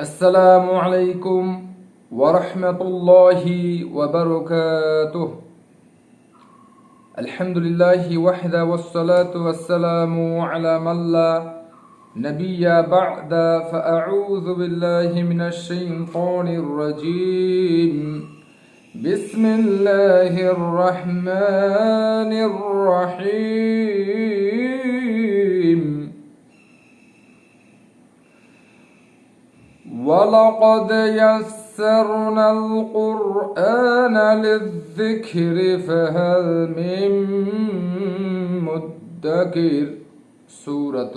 السلام عليكم ورحمة الله وبركاته. الحمد لله وحده والصلاة والسلام على من لا نبي بعد فأعوذ بالله من الشيطان الرجيم. بسم الله الرحمن الرحيم. ولقد يسرنا القرآن للذكر فهل من مدكر سورة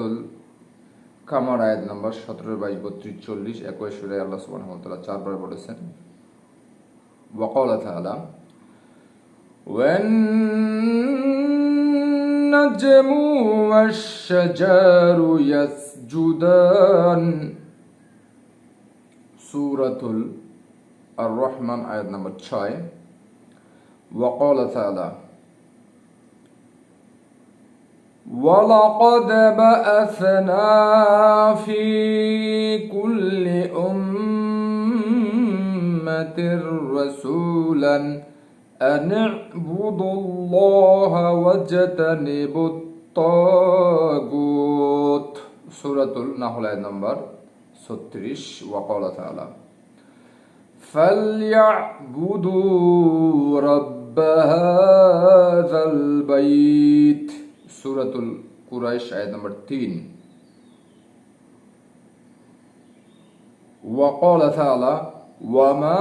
কামার আয়াত নম্বর সতেরো বাইশ বত্রিশ চল্লিশ একুশ সুরে আল্লাহ সুবহানাহু ওয়া তাআলা চারবার বলেছেন وقال تعالى والنجم والشجر يسجدان সুরাতুল আর রহমান আয়াত নম্বর ছয় وقال تعالى ولقد بعثنا في كل أمة رسولا أن اعبدوا الله واجتنبوا الطاغوت سورة النحل آية نمبر 36 وقال تعالى فليعبدوا رب هذا البيت. سورة القريش آية نمبر 3 وقال تعالى وما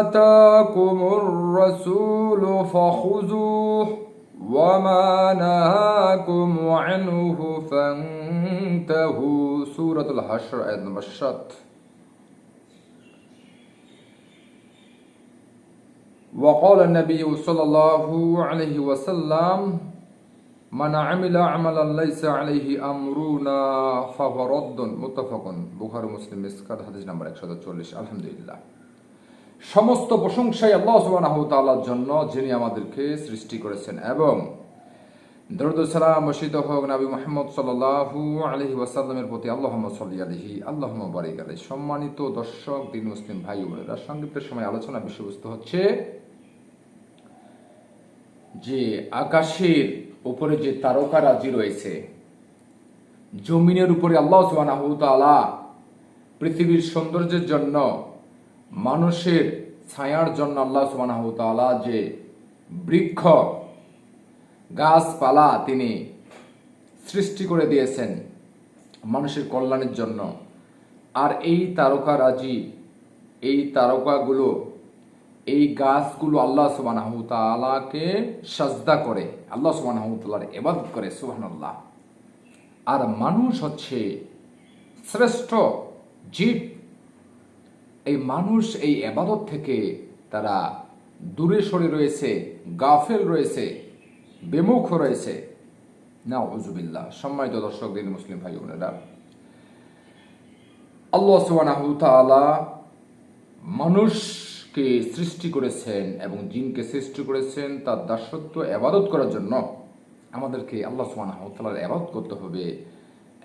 آتاكم الرسول فخذوه وما نهاكم عنه فانتهوا سورة الحشر آية نمبر شط وقال النبي صلى الله عليه وسلم من عمل عملا ليس عليه أمرنا فهو رد متفق بخاري مسلم مسكات حديث نمبر 140 الحمد لله সমস্ত প্রশংসাই আল্লাহ তাআলার জন্য যিনি আমাদেরকে সৃষ্টি করেছেন এবং দরুদ সালাম মসজিদ হোক নবী প্রতি আলাইহি সম্মানিত দর্শক, দিন মুসলিম ভাই বোনেরা, সংক্ষিপ্ত সময় আলোচনা বিষয়বস্তু হচ্ছে যে আকাশের উপরে যে তারকারাজি রয়েছে, জমিনের উপরে আল্লাহ তাআলা পৃথিবীর সৌন্দর্যের জন্য মানুষের ছায়ার জন্য আল্লাহ সুবহানাহু তাআলা যে বৃক্ষ গাছপালা তিনি সৃষ্টি করে দিয়েছেন মানুষের কল্যাণের জন্য। আর এই তারকারাজি এই তারকাগুলো, এই গাছগুলো আল্লাহ সুবহানাহু তাআলাকে সাজদা করে, আল্লাহ সুবহানাহু তাআলার ইবাদত করে, সুবহানাল্লাহ। আর মানুষ হচ্ছে শ্রেষ্ঠ জীব এই মানুষ এই এবাদত থেকে তারা দূরে সরে রয়েছে, গাফেল রয়েছে, বেমুখ রয়েছে। না উজুবিল্লাহ সম্মানিত দর্শক, দিন মুসলিম ভাই বোনেরা, আল্লাহ সুবহানাহু তাআলা মানুষকে সৃষ্টি করেছেন এবং জিনকে সৃষ্টি করেছেন তার দাসত্ব, এবাদত করার জন্য। আমাদেরকে আল্লাহ সুবহানাহু তাআলার ইবাদত করতে হবে।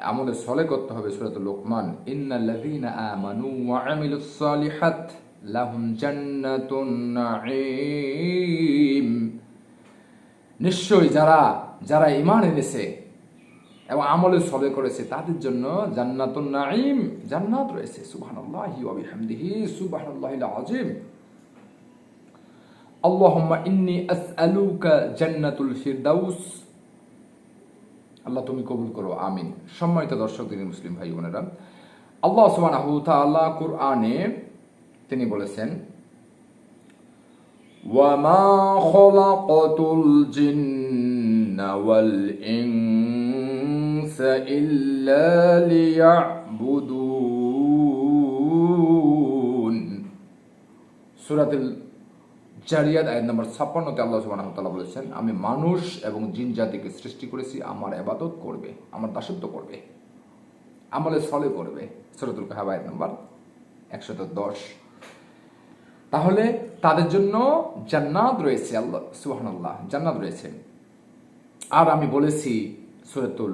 আমলে সলে করতে হবে সূরাত লোকমান, ইন্নাল্লাযীনা আমানু ওয়া আমিলুস সালিহাত লাহুম জান্নাতুন নাঈম। নিশ্চয়ই যারা যারা ঈমান এনেছে এবং আমলে সলে করেছে, তাদের জন্য জান্নাতুন নাঈম, জান্নাত রয়েছে। সুবহানাল্লাহি ওয়া বিহামদিহি, সুবহানাল্লাহিল আযীম। আল্লাহুম্মা ইন্নী আসআলুকা জান্নাতুল ফিরদাউস। আল্লাহ তুমি কবুল করো আমিন সম্মানিত দর্শক দিনী মুসলিম ভাই বোনেরা আল্লাহ সুবহানাহু তাআলা কুরআনে তিনি বলেছেন وما خلقت الجن والإنس إلا ليعبدون سورة জারিয়াত আয়াত নম্বর ছাপ্পান্নতে আল্লাহ ওয়া বলেছেন, আমি মানুষ এবং জিন জাতিকে সৃষ্টি করেছি, আমার ইবাদত করবে, আমার দাসত্ব করবে, আমলে সলে করবে। সূরাতুল কাহাব আয়াত নম্বর একশত দশ। তাহলে তাদের জন্য জান্নাত রয়েছে আল্লাহ, সুবহানাল্লাহ, জান্নাত রয়েছে। আর আমি বলেছি সূরাতুল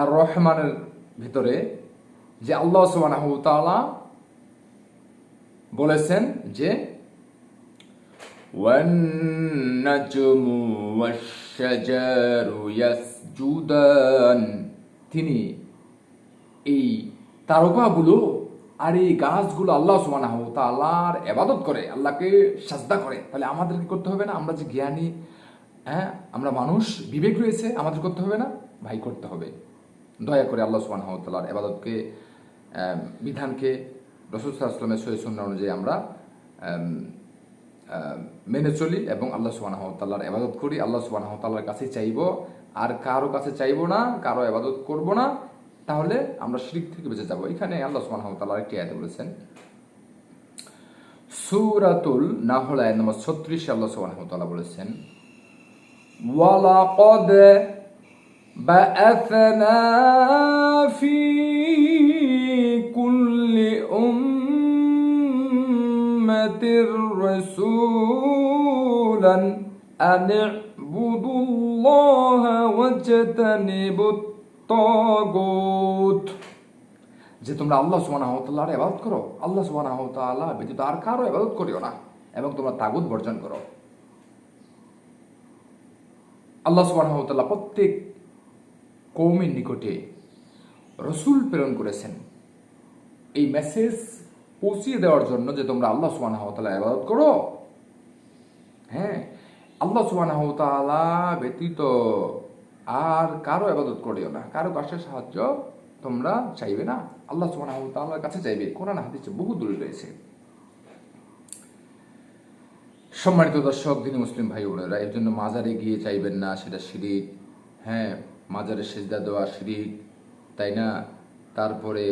আর রহমানের ভিতরে যে আল্লাহ তাআলা বলেছেন যে তিনি এই তারকাগুলো আর এই গাছগুলো আল্লাহ সুবাহ তালার এবাদত করে, আল্লাহকে সাজদা করে। তাহলে আমাদেরকে করতে হবে না? আমরা যে জ্ঞানী হ্যাঁ আমরা মানুষ, বিবেক রয়েছে, আমাদের করতে হবে না? ভাই, করতে হবে। দয়া করে আল্লাহ সুবাহ তালার এবাদতকে বিধানকে রসুল সাল্লাল্লাহু আলাইহি ওয়াসাল্লামের সহিহ সুন্নাহ অনুযায়ী আমরা আম, আহ, মেনে চলি এবং আল্লাহ সুবহানাহু তাআলার ইবাদত করি আল্লাহ সুবহানাহু তাআলার কাছে চাইব আর কারো কাছে চাইব না কারো ইবাদত করব না তাহলে আমরা শিরক থেকে বেঁচে যাব এখানে আল্লাহ সুবহানাহু তাআলা একটি আয়াতে বলেছেন সূরাতুল নাহল আয়াত নম্বর 36 আল্লাহ সুবহানাহু তাআলা বলেছেন ওয়ালাকাদ بعثنا في أمة رسولا أن اعبدوا الله واجتنبوا الطاغوت যে তোমরা আল্লাহ সুবহানাহু ওয়া তাআলার ইবাদত করো আল্লাহ সুবহানাহু ওয়া তাআলা ব্যতীত আর কারো ইবাদত করিও না এবং তোমরা তাগুত বর্জন করো আল্লাহ সুবহানাহু ওয়া তাআলা প্রত্যেক কৌমের নিকটে রসুল প্রেরণ করেছেন এই মেসেজ পৌঁছিয়ে দেওয়ার জন্য যে তোমরা আল্লাহ ওয়া তাআলা করো। হ্যাঁ আল্লাহ তাআলা ব্যতীত আর কারও ইবাদত করিও না। কারও কাছে সাহায্য তোমরা চাইবে না। আল্লাহ ওয়া কাছে চাইবে। কোরআন হাদিসে বহু দূরে রয়েছে। সম্মানিত দর্শক, দিনী মুসলিম ভাই বোনেরা, এর জন্য মাজারে গিয়ে চাইবেন না, সেটা শিরিক। হ্যাঁ মাজারে সেজদা দেওয়া শিরিক, তাই না? তারপরে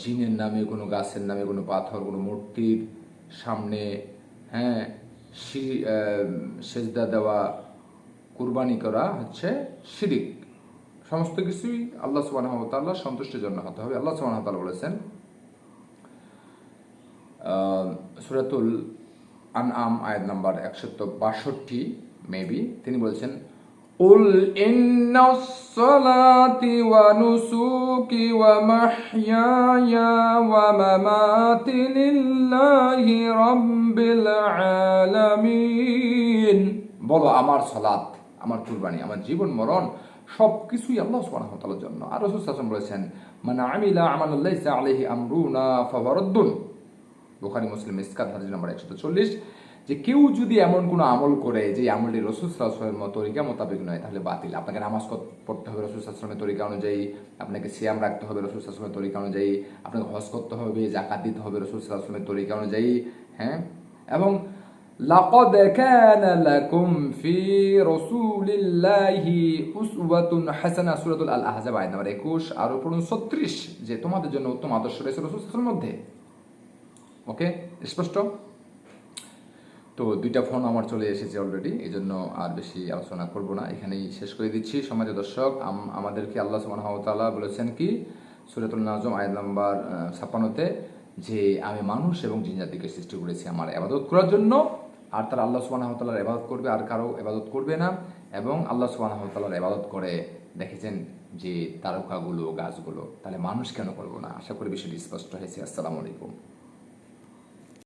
জিনের নামে কোনো গাছের নামে কোনো পাথর, কোনো মূর্তির সামনে হ্যাঁ সেজদা দেওয়া, কুরবানি করা হচ্ছে শিরিক। সমস্ত কিছুই আল্লাহ তাআলা সন্তুষ্টির জন্য হতে হবে। আল্লাহ সুবহানাহু বলেছেন সুরাতুল আন আম আয়াত নাম্বার একশত বাষট্টি, মেবি, তিনি বলছেন, উল ইন্নাসসালাতি নুসুকি ওয়া মাহইয়ায়া ওয়া মামাতি লিল্লাহি রাব্বিল বলো আমার সালাত, আমার কুরবানি, আমার জীবন মরণ সব কিছুই আল্লাহ সুবহানাহু ওয়া জন্য। আর রাসূল সাল্লাল্লাহু বলেছেন, মান আমিলা আমালান লাইসা আলাইহি আমরুনা ফাওয়ারাদ্দুন বুখারি, মুসলিম, ইসকাত, হাদিস নম্বর একশো চল্লিশ। যে কেউ যদি এমন কোনো আমল করে যে আমলটি রসুল সাল্লামের মতো তরিকা মোতাবেক নয় তাহলে বাতিল আপনাকে নামাজ কর- পড়তে হবে রসুল সাল্লামের তরিকা অনুযায়ী আপনাকে সিয়াম রাখতে হবে রসুল সাল্লামের তরিকা অনুযায়ী আপনাকে হজ করতে হবে জাকাত দিতে হবে রসুল সাল্লামের তরিকা অনুযায়ী হ্যাঁ এবং لقد كان لكم في رسول الله أسوة حسنة সূরাতুল আল আহজাব আয়াত নম্বর 21 আর পড়ুন 36 যে তোমাদের জন্য উত্তম আদর্শ রয়েছে রাসূল সাল্লাল্লাহু আলাইহি ওয়াসাল্লামের মধ্যে ওকে স্পষ্ট তো দুইটা ফোন আমার চলে এসেছে অলরেডি এই জন্য আর বেশি আলোচনা করব না। এখানেই শেষ করে দিচ্ছি। সমাজ দর্শক, আম- আমাদেরকে আল্লাহ ওয়া বলেছেন কি? সূরাতুল নাজম, আয়াত নাম্বার ছাপ্পান্নতে, যে আমি মানুষ এবং জিন জাতিকে সৃষ্টি করেছি আমার ইবাদত করার জন্য। আর তারা আল্লাহ ওয়া তাআলার করবে, আর কারও ইবাদত করবে না। এবং আল্লাহ ওয়া তাআলার করে দেখেছেন যে তারকাগুলো, গাছগুলো, তাহলে মানুষ কেন করব না? আশা করি বিষয়টি স্পষ্ট হয়েছে। আসসালামু আলাইকুম।